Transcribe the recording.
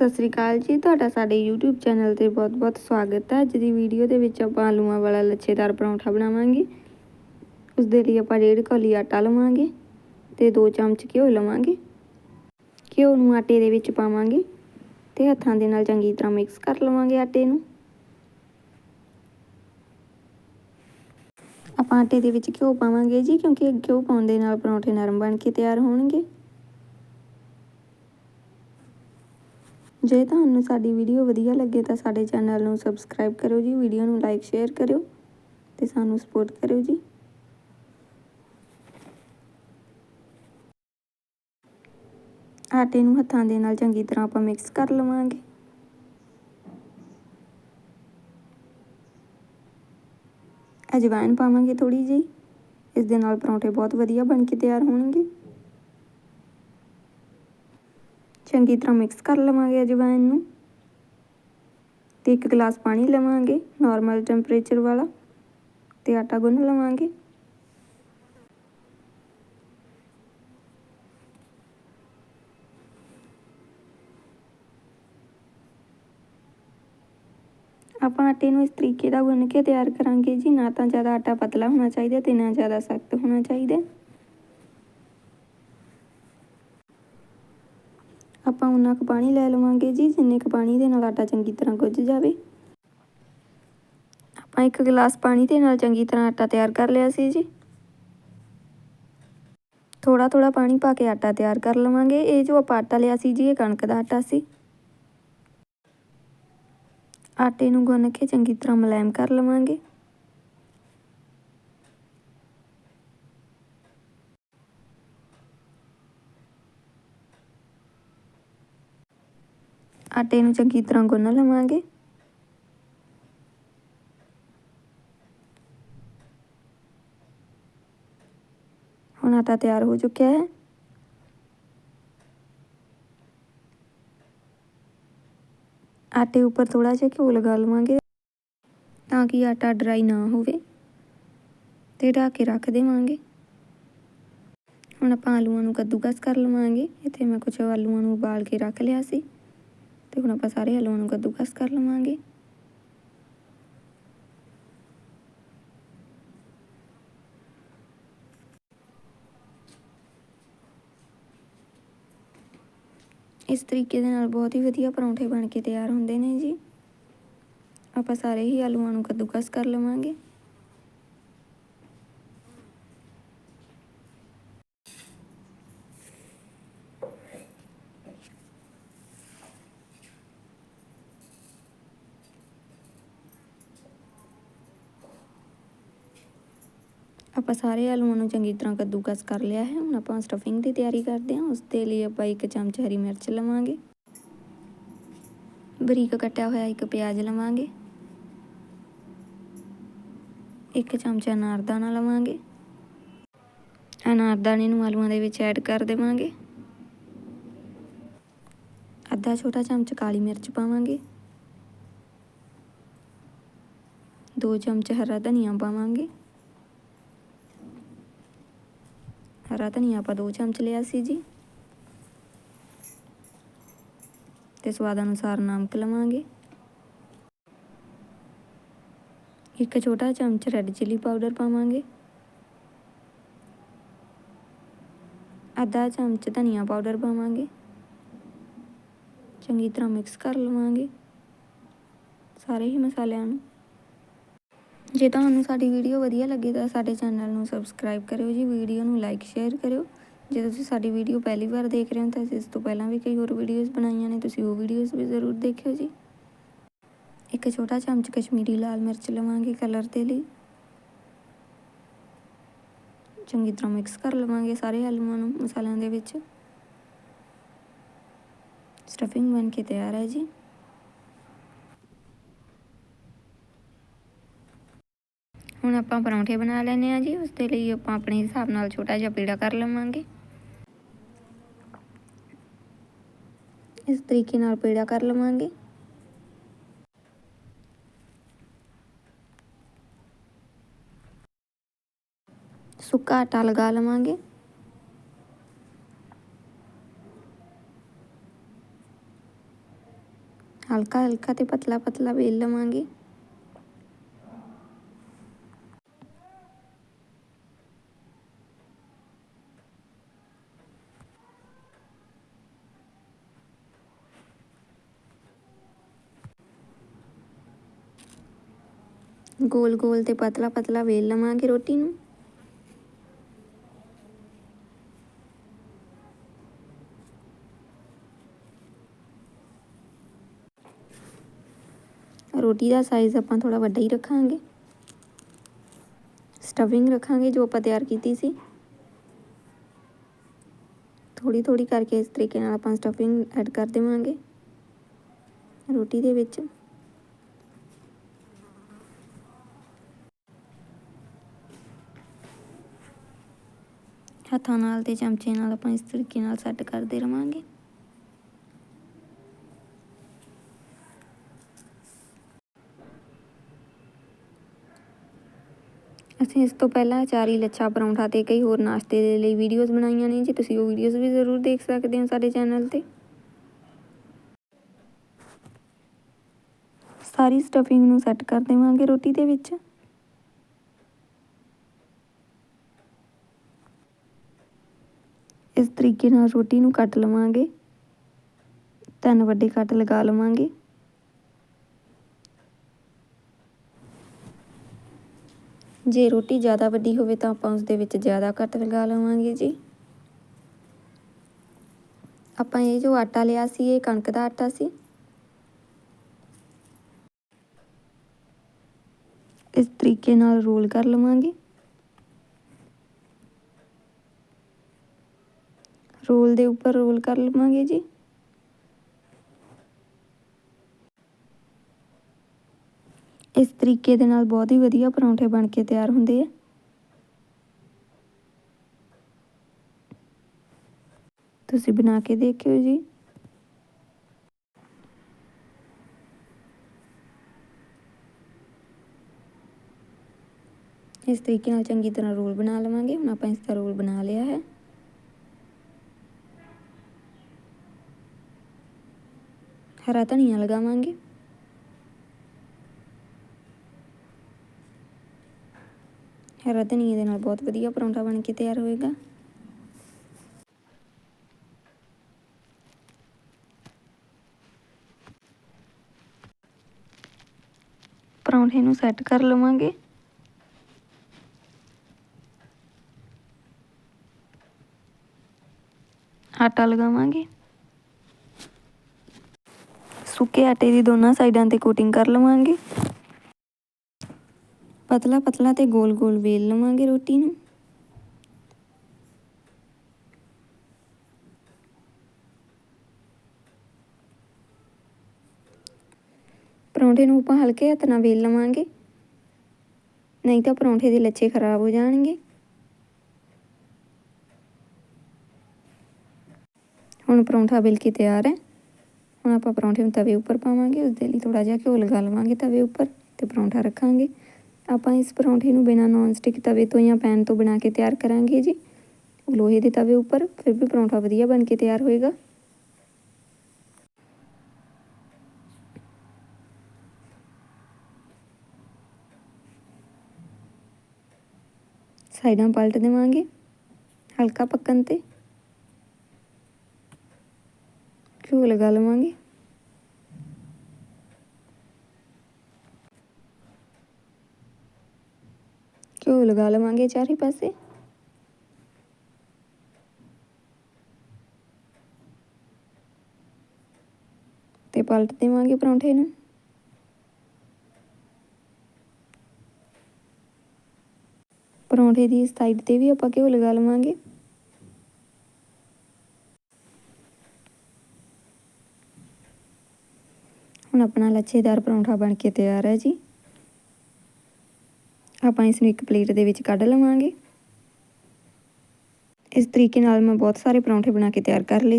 ਸਤਿ ਸ੍ਰੀ ਅਕਾਲ ਜੀ। ਤੁਹਾਡਾ ਸਾਡੇ YouTube ਚੈਨਲ ਤੇ ਬਹੁਤ-ਬਹੁਤ ਸਵਾਗਤ ਹੈ। ਅੱਜ ਦੀ ਵੀਡੀਓ ਦੇ ਵਿੱਚ ਆਪਾਂ ਆਲੂਆਂ ਵਾਲਾ ਲੱਛੇਦਾਰ ਪਰੌਂਠਾ ਬਣਾਵਾਂਗੇ। ਉਸ ਦੇ ਲਈ ਆਪਾਂ ਡੇਢ ਕੌਲੀ ਆਟਾ ਲਵਾਂਗੇ ਤੇ 2 ਚਮਚ ਘਿਓ ਲਵਾਂਗੇ। ਘਿਓ ਨੂੰ ਆਟੇ ਦੇ ਵਿੱਚ ਪਾਵਾਂਗੇ ਤੇ ਹੱਥਾਂ ਦੇ ਨਾਲ ਚੰਗੀ ਤਰ੍ਹਾਂ ਮਿਕਸ ਕਰ ਲਵਾਂਗੇ ਆਟੇ ਨੂੰ। ਆਪਾਂ ਆਟੇ ਦੇ ਵਿੱਚ ਘਿਓ ਪਾਵਾਂਗੇ ਜੀ, ਕਿਉਂਕਿ ਘਿਓ ਪਾਉਣ ਦੇ ਨਾਲ ਪਰੌਂਠੇ ਨਰਮ ਬਣ ਕੇ ਤਿਆਰ ਹੋਣਗੇ। ਜੇ ਤੁਹਾਨੂੰ ਸਾਡੀ ਵੀਡੀਓ ਵਧੀਆ ਲੱਗੇ ਤਾਂ ਸਾਡੇ ਚੈਨਲ ਨੂੰ ਸਬਸਕ੍ਰਾਈਬ ਕਰੋ ਜੀ, ਵੀਡੀਓ ਨੂੰ ਲਾਈਕ ਸ਼ੇਅਰ ਕਰਿਓ ਤੇ ਸਾਨੂੰ ਸਪੋਰਟ ਕਰਿਓ ਜੀ। ਆਟੇ ਨੂੰ ਹੱਥਾਂ ਦੇ ਨਾਲ ਚੰਗੀ ਤਰ੍ਹਾਂ ਆਪਾਂ ਮਿਕਸ ਕਰ ਲਵਾਂਗੇ। ਅਜਵਾਇਨ ਪਾਵਾਂਗੇ ਥੋੜੀ ਜਿਹੀ, ਇਸ ਦੇ ਨਾਲ ਪਰੌਂਠੇ ਬਹੁਤ ਵਧੀਆ ਬਣ ਕੇ ਤਿਆਰ ਹੋਣਗੇ। ਚੰਗੀ ਤਰ੍ਹਾਂ ਮਿਕਸ ਕਰ ਲਵਾਂਗੇ ਅਜਵਾਇਣ ਨੂੰ ਤੇ ਇੱਕ ਗਲਾਸ ਪਾਣੀ ਲਵਾਂਗੇ ਨਾਰਮਲ ਟੈਂਪਰੇਚਰ ਵਾਲਾ ਤੇ ਆਟਾ ਗੁੰਨ ਲਵਾਂਗੇ। ਆਪਾਂ ਆਟੇ ਨੂੰ ਇਸ ਤਰੀਕੇ ਦਾ ਗੁੰਨ ਕੇ ਤਿਆਰ ਕਰਾਂਗੇ ਜੀ, ਨਾ ਤਾਂ ਜ਼ਿਆਦਾ ਆਟਾ ਪਤਲਾ ਹੋਣਾ ਚਾਹੀਦਾ ਤੇ ਨਾ ਜ਼ਿਆਦਾ ਸਖਤ ਹੋਣਾ ਚਾਹੀਦਾ। ਆਪਾਂ ਉਹਨਾਂ ਕੁ ਪਾਣੀ ਲੈ ਲਵਾਂਗੇ ਜੀ, ਜਿੰਨੇ ਕੁ ਪਾਣੀ ਦੇ ਨਾਲ ਆਟਾ ਚੰਗੀ ਤਰ੍ਹਾਂ ਗੁੱਝ ਜਾਵੇ। ਆਪਾਂ ਇੱਕ ਗਲਾਸ ਪਾਣੀ ਦੇ ਨਾਲ ਚੰਗੀ ਤਰ੍ਹਾਂ ਆਟਾ ਤਿਆਰ ਕਰ ਲਿਆ ਸੀ ਜੀ। ਥੋੜਾ ਥੋੜਾ ਪਾਣੀ ਪਾ ਕੇ ਆਟਾ ਤਿਆਰ ਕਰ ਲਵਾਂਗੇ। ਇਹ ਜੋ ਆਪਾਂ ਆਟਾ ਲਿਆ ਸੀ ਜੀ, ਇਹ ਕਣਕ ਦਾ ਆਟਾ ਸੀ। ਆਟੇ ਨੂੰ ਗੁੰਨ ਕੇ ਚੰਗੀ ਤਰ੍ਹਾਂ ਮਲਾਇਮ ਕਰ ਲਵਾਂਗੇ। ਆਟੇ ਨੂੰ ਚੰਗੀ ਤਰ੍ਹਾਂ ਗੁੰਨ ਲਵਾਂਗੇ। ਹੁਣ ਆਟਾ ਤਿਆਰ ਹੋ ਚੁੱਕਿਆ ਹੈ। ਆਟੇ ਉੱਪਰ ਥੋੜਾ ਜਿਹਾ ਘਿਓ ਲਗਾ ਲਵਾਂਗੇ ਤਾਂ ਕਿ ਆਟਾ ਡਰਾਈ ਨਾ ਹੋਵੇ ਤੇ ਢੱਕ ਕੇ ਰੱਖ ਦੇਵਾਂਗੇ। ਹੁਣ ਆਪਾਂ ਆਲੂਆਂ ਨੂੰ ਕੱਦੂਕਸ ਕਰ ਲਵਾਂਗੇ। ਇੱਥੇ ਮੈਂ ਕੁਝ ਆਲੂਆਂ ਨੂੰ ਉਬਾਲ ਕੇ ਰੱਖ ਲਿਆ ਸੀ। ਤੇ ਹੁਣ ਆਪਾਂ ਸਾਰੇ ਆਲੂਆਂ ਨੂੰ ਕੱਦੂਕਸ ਕਰ ਲਵਾਂਗੇ। ਇਸ ਤਰੀਕੇ ਦੇ ਨਾਲ ਬਹੁਤ ਹੀ ਵਧੀਆ ਪਰੌਂਠੇ ਬਣ ਕੇ ਤਿਆਰ ਹੁੰਦੇ ਨੇ ਜੀ। ਆਪਾਂ ਸਾਰੇ ਹੀ ਆਲੂਆਂ ਨੂੰ ਕੱਦੂਕਸ ਕਰ ਲਵਾਂਗੇ। ਆਪਾਂ ਸਾਰੇ ਆਲੂਆਂ ਨੂੰ ਚੰਗੀ ਤਰ੍ਹਾਂ ਕੱਦੂਕਸ ਕਰ ਲਿਆ ਹੈ। ਹੁਣ ਆਪਾਂ ਸਟਫਿੰਗ ਦੀ ਤਿਆਰੀ ਕਰਦੇ ਹਾਂ। ਉਸ ਦੇ ਲਈ ਆਪਾਂ ਇੱਕ ਚਮਚ ਹਰੀ ਮਿਰਚ ਲਵਾਂਗੇ। ਬਰੀਕ ਕੱਟਿਆ ਹੋਇਆ ਇੱਕ ਪਿਆਜ਼ ਲਵਾਂਗੇ। ਇੱਕ ਚਮਚਾ ਅਨਾਰਦਾਨਾ ਲਵਾਂਗੇ। ਅਨਾਰਦਾਨੇ ਨੂੰ ਆਲੂਆਂ ਦੇ ਵਿੱਚ ਐਡ ਕਰ ਦੇਵਾਂਗੇ। ਅੱਧਾ ਛੋਟਾ ਚਮਚ ਕਾਲੀ ਮਿਰਚ ਪਾਵਾਂਗੇ। ਦੋ ਚਮਚ ਹਰਾ ਧਨੀਆ ਪਾਵਾਂਗੇ। ਹਰਾ ਧਨੀਆ ਆਪਾਂ ਦੋ ਚਮਚ ਲਿਆ ਸੀ ਜੀ। ਤੇ ਸਵਾਦ ਅਨੁਸਾਰ ਨਮਕ ਲਵਾਂਗੇ। ਇੱਕ ਛੋਟਾ ਚਮਚ ਰੈੱਡ ਚਿੱਲੀ ਪਾਊਡਰ ਪਾਵਾਂਗੇ। ਅੱਧਾ ਚਮਚ ਧਨੀਆ ਪਾਊਡਰ ਪਾਵਾਂਗੇ। ਚੰਗੀ ਤਰ੍ਹਾਂ ਮਿਕਸ ਕਰ ਲਵਾਂਗੇ। ਸਾਰੇ ਹੀ ਮਸਾਲਿਆਂ ਨੂੰ। ਜੇ ਤੁਹਾਨੂੰ ਸਾਡੀ ਵੀਡੀਓ ਵਧੀਆ ਲੱਗੇ ਤਾਂ ਸਾਡੇ ਚੈਨਲ ਨੂੰ ਸਬਸਕ੍ਰਾਈਬ ਕਰਿਓ ਜੀ, ਵੀਡੀਓ ਨੂੰ ਲਾਈਕ ਸ਼ੇਅਰ ਕਰਿਓ। ਜੇ ਤੁਸੀਂ ਸਾਡੀ ਵੀਡੀਓ ਪਹਿਲੀ ਵਾਰ ਦੇਖ ਰਹੇ ਹੋ ਤਾਂ ਇਸ ਤੋਂ ਪਹਿਲਾਂ ਵੀ ਕਈ ਹੋਰ ਵੀਡੀਓਜ਼ ਬਣਾਈਆਂ ਨੇ, ਤੁਸੀਂ ਉਹ ਵੀਡੀਓਜ਼ ਵੀ ਜ਼ਰੂਰ ਦੇਖਿਓ ਜੀ। ਇੱਕ ਛੋਟਾ ਚਮਚ ਕਸ਼ਮੀਰੀ ਲਾਲ ਮਿਰਚ ਲਵਾਂਗੇ ਕਲਰ ਦੇ ਲਈ। ਚੰਗੀ ਤਰ੍ਹਾਂ ਮਿਕਸ ਕਰ ਲਵਾਂਗੇ ਸਾਰੇ ਆਲੂਆਂ ਨੂੰ ਮਸਾਲਿਆਂ ਦੇ ਵਿੱਚ। ਸਟਫਿੰਗ ਬਣ ਕੇ ਤਿਆਰ ਹੈ ਜੀ। ਹੁਣ ਆਪਾਂ ਪਰੌਂਠੇ ਬਣਾ ਲੈਨੇ ਆ ਜੀ ਉਸ ਦੇ ਲਈ ਆਪਾਂ ਆਪਣੇ ਹਿਸਾਬ ਨਾਲ ਛੋਟਾ ਜਿਹਾ ਪੀੜਾ ਕਰ ਲਵਾਂਗੇ। ਇਸ ਤਰੀਕੇ ਨਾਲ ਪੀੜਾ ਕਰ ਲਵਾਂਗੇ। ਸੁੱਕਾ ਆਟਾ ਲਗਾ ਲਵਾਂਗੇ। ਹਲਕਾ ਹਲਕਾ ਤੇ ਪਤਲਾ ਪਤਲਾ ਵੇਲ ਲਵਾਂਗੇ। ਗੋਲ ਗੋਲ ਤੇ ਪਤਲਾ ਪਤਲਾ ਵੇਲ ਲਵਾਂਗੇ ਰੋਟੀ ਨੂੰ। ਰੋਟੀ ਦਾ ਸਾਈਜ਼ ਆਪਾਂ ਥੋੜਾ ਵੱਡਾ ਹੀ ਰੱਖਾਂਗੇ। ਸਟਫਿੰਗ ਰੱਖਾਂਗੇ ਜੋ ਆਪਾਂ ਤਿਆਰ ਕੀਤੀ ਸੀ। ਥੋੜੀ ਥੋੜੀ ਕਰਕੇ ਇਸ ਤਰੀਕੇ ਨਾਲ ਆਪਾਂ ਸਟਫਿੰਗ ਐਡ ਕਰ ਦੇਵਾਂਗੇ। ਰੋਟੀ ਦੇ ਵਿੱਚ। ਹੱਥਾਂ ਨਾਲ ਤੇ ਚਮਚੇ ਨਾਲ ਆਪਾਂ ਇਸ ਤਰੀਕੇ ਨਾਲ ਸੈੱਟ ਕਰਦੇ ਰਵਾਂਗੇ। ਅਸੀਂ ਇਸ ਤੋਂ ਪਹਿਲਾਂ ਚਾਰੀ ਲੱਛਾ ਪਰੌਂਠਾ ਤੇ ਕਈ ਹੋਰ ਨਾਸ਼ਤੇ ਦੇ ਲਈ ਵੀਡੀਓਜ਼ ਬਣਾਈਆਂ ਨੇ। ਜੀ ਤੁਸੀਂ ਉਹ ਵੀਡੀਓਜ਼ ਵੀ ਜ਼ਰੂਰ ਦੇਖ ਸਕਦੇ ਹੋ ਸਾਡੇ ਚੈਨਲ ਤੇ। ਸਾਰੀ ਸਟਫਿੰਗ ਨੂੰ ਸੈੱਟ ਕਰ ਦੇਵਾਂਗੇ ਰੋਟੀ ਦੇ ਵਿੱਚ। ਇਸ ਤਰੀਕੇ ਨਾਲ ਰੋਟੀ ਨੂੰ ਕੱਟ ਲਵਾਂਗੇ। ਤਿੰਨ ਵੱਡੇ ਕੱਟ ਲਗਾ ਲਵਾਂਗੇ। ਜੇ ਰੋਟੀ ਜ਼ਿਆਦਾ ਵੱਡੀ ਹੋਵੇ ਤਾਂ ਆਪਾਂ ਉਸ ਦੇ ਵਿੱਚ ਜ਼ਿਆਦਾ ਕੱਟ ਲਗਾ ਲਵਾਂਗੇ ਜੀ। ਆਪਾਂ ਇਹ ਜੋ ਆਟਾ ਲਿਆ ਸੀ, ਇਹ ਕਣਕ ਦਾ ਆਟਾ ਸੀ। ਇਸ ਤਰੀਕੇ ਨਾਲ ਰੋਲ ਕਰ ਲਵਾਂਗੇ। ਰੋਲ ਦੇ ਉੱਪਰ ਰੋਲ ਕਰ ਲਵਾਂਗੇ ਜੀ। ਇਸ ਤਰੀਕੇ ਦੇ ਨਾਲ ਬਹੁਤ ਹੀ ਵਧੀਆ ਪਰੌਂਠੇ ਬਣ ਕੇ ਤਿਆਰ ਹੁੰਦੇ ਆ। ਤੁਸੀਂ ਬਣਾ ਕੇ ਦੇਖਿਓ ਜੀ। ਇਸ ਤਰੀਕੇ ਨਾਲ ਚੰਗੀ ਤਰ੍ਹਾਂ ਰੋਲ ਬਣਾ ਲਵਾਂਗੇ। ਹੁਣ ਆਪਾਂ ਇਸ ਦਾ ਰੋਲ ਬਣਾ ਲਿਆ ਹੈ। කරත නියල ගමන්ගේ? හැරත නීදනල් බෝධපදිය පරොන්ටවන කෙත අරුවේග ප්‍රවන්් හෙනු සැට් කරලමගේ හටල් ගමගේ ਸੁੱਕੇ ਆਟੇ ਦੀ ਦੋਨਾਂ ਸਾਈਡਾਂ ਤੇ ਕੋਟਿੰਗ ਕਰ ਲਵਾਂਗੇ। ਪਤਲਾ ਪਤਲਾ ਤੇ ਗੋਲ ਗੋਲ ਵੇਲ ਲਵਾਂਗੇ ਰੋਟੀ ਨੂੰ। ਪਰੌਂਠੇ ਨੂੰ ਆਪਾਂ ਹਲਕੇ ਹੱਥ ਨਾਲ ਵੇਲ ਲਵਾਂਗੇ। ਨਹੀਂ ਤਾਂ ਪਰੌਂਠੇ ਦੇ ਲੱਛੇ ਖਰਾਬ ਹੋ ਜਾਣਗੇ। ਹੁਣ ਪਰੌਂਠਾ ਬਿਲ ਕੇ ਤਿਆਰ ਹੈ। ਹੁਣ ਆਪਾਂ ਪਰੌਂਠੇ ਨੂੰ ਤਵੇ ਉੱਪਰ ਪਾਵਾਂਗੇ ਉਸ ਦੇ ਲਈ ਥੋੜਾ ਜਿਹਾ ਘਿਓ ਲਗਾ ਲਵਾਂਗੇ ਤਵੇ ਉੱਪਰ ਤੇ ਪਰੌਂਠਾ ਰੱਖਾਂਗੇ। ਆਪਾਂ ਇਸ ਪਰੌਂਠੇ ਨੂੰ ਬਿਨਾਂ ਨੌਨ ਸਟਿਕ ਤਵੇ ਤੋਂ ਜਾਂ ਪੈਨ ਤੋਂ ਬਣਾ ਕੇ ਤਿਆਰ ਕਰਾਂਗੇ ਜੀ। ਲੋਹੇ ਦੇ ਤਵੇ ਉੱਪਰ, ਫਿਰ ਵੀ ਪਰੌਂਠਾ ਵਧੀਆ ਬਣ ਕੇ ਤਿਆਰ ਹੋਏਗਾ। ਸਾਈਡਾਂ ਪਲਟ ਦੇਵਾਂਗੇ, ਹਲਕਾ ਪੱਕਣ ਤੇ। ਘਿਓ ਲਗਾ ਲਵਾਂਗੇ। ਘਿਓ ਲਗਾ ਲਵਾਂਗੇ ਚਾਰੇ ਪਾਸੇ। ਤੇ ਪਲਟ ਦੇਵਾਂਗੇ ਪਰੌਂਠੇ ਨੂੰ। ਪਰੌਂਠੇ ਦੀ ਸਾਈਡ ਤੇ ਵੀ ਆਪਾਂ ਘਿਓ ਲਗਾ ਲਵਾਂਗੇ। ਹੁਣ ਆਪਣਾ ਲੱਛੇਦਾਰ ਪਰੌਂਠਾ ਬਣ ਕੇ ਤਿਆਰ ਹੈ ਜੀ। ਆਪਾਂ ਇਸ ਨੂੰ ਇੱਕ ਪਲੇਟ ਦੇ ਵਿੱਚ ਕੱਢ ਲਵਾਂਗੇ। ਇਸ ਤਰੀਕੇ ਨਾਲ ਮੈਂ ਬਹੁਤ ਸਾਰੇ ਪਰੌਂਠੇ ਬਣਾ ਕੇ ਤਿਆਰ ਕਰ ਲਏ।